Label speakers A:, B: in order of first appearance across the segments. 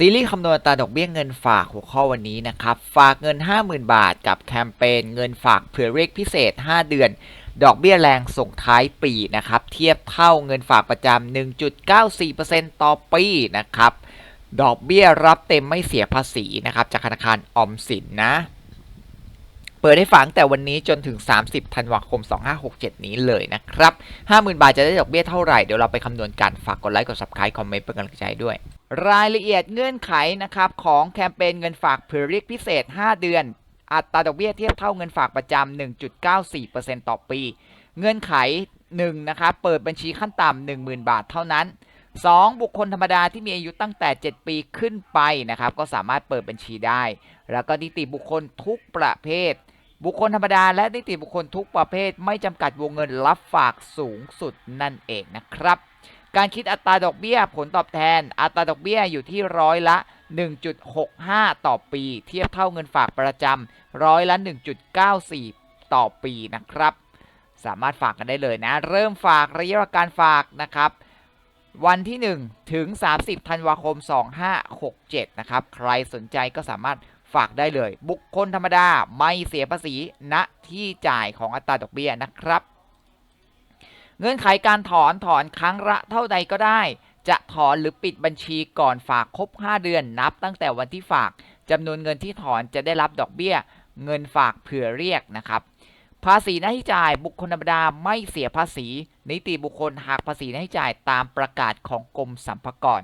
A: ซีรีส์คำนวณตาดอกเบี้ยเงินฝากหัวข้อวันนี้นะครับ ฝากเงิน 50,000 บาทกับแคมเปญเงินฝากเผื่อเรียกพิเศษ 5 เดือน ดอกเบี้ยแรงส่งท้ายปีนะครับ เทียบเท่าเงินฝากประจำ 1.94%ต่อปีนะครับ ดอกเบี้ยรับเต็มไม่เสียภาษีนะครับ จากธนาคารออมสินนะ ปิดให้ฝากตั้งแต่วันนี้จนถึง 30 ธันวาคม 2567 นี้เลยนะครับ 50,000 บาทจะได้ดอกเบี้ยเท่าไหร่ เดี๋ยวเราไปคำนวณกัน ฝากกดไลค์ กด subscribe คอมเมนต์เป็นกำลังใจด้วย รายละเอียดเงื่อนไขนะครับของแคมเปญเงินฝากเผื่อเรียกพิเศษ 5 เดือน อัตราดอกเบี้ยเทียบเท่าเงินฝากประจำ 1.94%ต่อปี เงื่อนไข 1 นะครับ เปิดบัญชีขั้นต่ำ10,000 บาทเท่านั้น 2. บุคคลธรรมดาที่มีอายุตั้งแต่ 7 ปีขึ้นไปนะครับ ก็สามารถเปิดบัญชีได้ แล้วก็นิติบุคคลทุกประเภท บุคคลธรรมดาและนิติบุคคลทุกประเภทไม่จำกัดวงเงินรับฝากสูงสุดนั่นเองนะครับ การคิดอัตราดอกเบี้ยผลตอบแทน อัตราดอกเบี้ยอยู่ที่ร้อยละ 1.65 ต่อปี เทียบเท่าเงินฝากประจำร้อยละ 1.94 ต่อปีนะครับ สามารถฝากกันได้เลยนะ เริ่มฝากระยะการฝากนะครับ วันที่ 1 ถึง 30 ธันวาคม 2567 นะครับ ใครสนใจก็สามารถ ฝากได้เลย บุคคลธรรมดาไม่เสียภาษีณที่จ่ายของอัตราดอกเบี้ยนะครับ เงื่อนไขการถอนถอนครั้งละเท่าใดก็ได้ จะถอนหรือปิดบัญชีก่อนฝากครบ 5 เดือนนับตั้งแต่วันที่ฝากจำนวนเงินที่ถอนจะได้รับดอกเบี้ย เงินฝากเผื่อเรียกนะครับภาษีหน้าที่จ่ายบุคคลธรรมดาไม่เสียภาษี นิติบุคคลหักภาษีหน้าที่จ่ายตามประกาศของกรมสรรพากร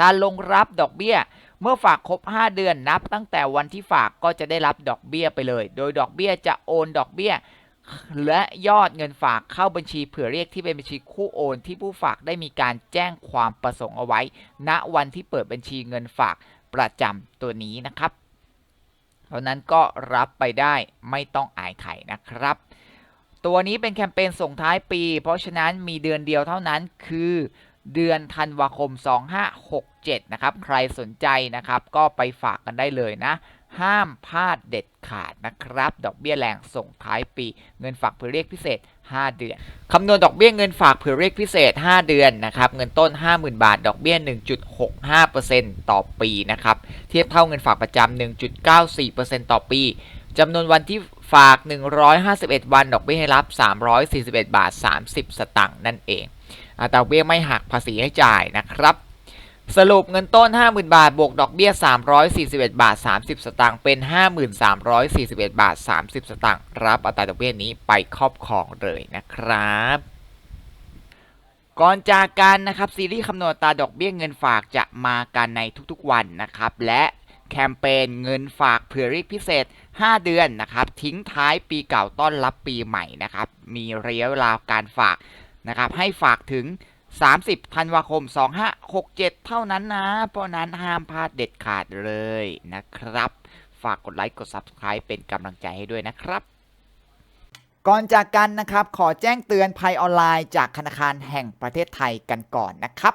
A: การลงรับดอกเบี้ย เมื่อฝากครบ 5 เดือนนับ ตั้งแต่วันที่ฝากก็จะได้รับดอกเบี้ยไปเลย โดยดอกเบี้ยจะโอนดอกเบี้ย และยอดเงินฝากเข้าบัญชีเผื่อเรียกที่เป็นบัญชีคู่โอน ที่ผู้ฝากได้มีการแจ้งความประสงค์เอาไว้ ณวันที่เปิดบัญชีเงินฝากประจำตัวนี้นะครับเพราะนั้นก็รับไปได้ไม่ต้องอายไข่นะครับ ตัวนี้เป็นแคมเปญส่งท้ายปี เพราะฉะนั้นมีเดือนเดียวเท่านั้นคือ เดือนธันวาคม 2567 นะครับ ใครสนใจนะครับก็ไปฝากกันได้เลยนะ ห้ามพลาดเด็ดขาดนะครับ ดอกเบี้ยแรงส่งท้ายปี เงินฝากเผื่อเรียกพิเศษ 5 เดือน คำนวณดอกเบี้ยเงินฝากเผื่อเรียกพิเศษ 5 เดือนนะครับ เงินต้น 50,000 บาท ดอกเบี้ย 1.65%ต่อปีนะครับ เทียบเท่าเงินฝากประจำ1.94%ต่อปีจำนวนวันที่ ฝาก 151 วัน ดอกเบี้ยให้รับ 341 บาท 30 สตางค์นั่นเองอัตราเบี้ยไม่หักภาษีให้จ่ายนะครับ สรุปเงินต้น 50,000 บาท บวกดอกเบี้ย 341 บาท 30 สตางค์ เป็น 5341 บาท 30 สตางค์ รับอัตราดอกเบี้ยนี้ไปครอบครองเลยนะครับก่อนจากกันนะครับซีรีส์คำนวณตาดอกเบี้ยเงินฝากจะมากันในทุกๆวันนะครับ และ แคมเปญเงินฝากเผื่อรีพิเศษ 5 เดือนนะครับ ทิ้งท้ายปีเก่าต้อนรับปีใหม่นะครับ มีระยะเวลาการฝากนะครับ ให้ฝากถึง 30 ธันวาคม 2567 เท่านั้นนะ เพราะนั้นห้ามพลาดเด็ดขาดเลยนะครับ ฝากกดไลค์กด Subscribe เป็นกำลังใจให้ด้วยนะครับก่อนจากกันนะครับ ขอแจ้งเตือนภัยออนไลน์จากธนาคารแห่งประเทศไทยกันก่อนนะครับ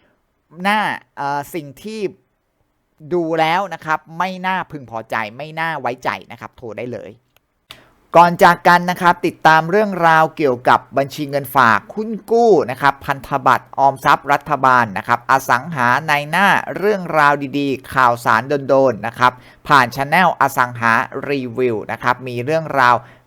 A: หน่าสิ่งที่ดูแล้วนะครับ ไม่น่าพึงพอใจไม่น่าไว้ใจนะครับ โทรได้เลย ก่อนจากกันนะครับ ติดตามเรื่องราวเกี่ยวกับบัญชีเงินฝากคุ้นกู้นะครับ พันธบัตรออมทรัพย์รัฐบาลนะครับ อสังหาในหน้าเรื่องราวดีๆ ข่าวสารโดนๆนะครับ ผ่านช anel อสังหารีวิวนะครับ มีเรื่องราว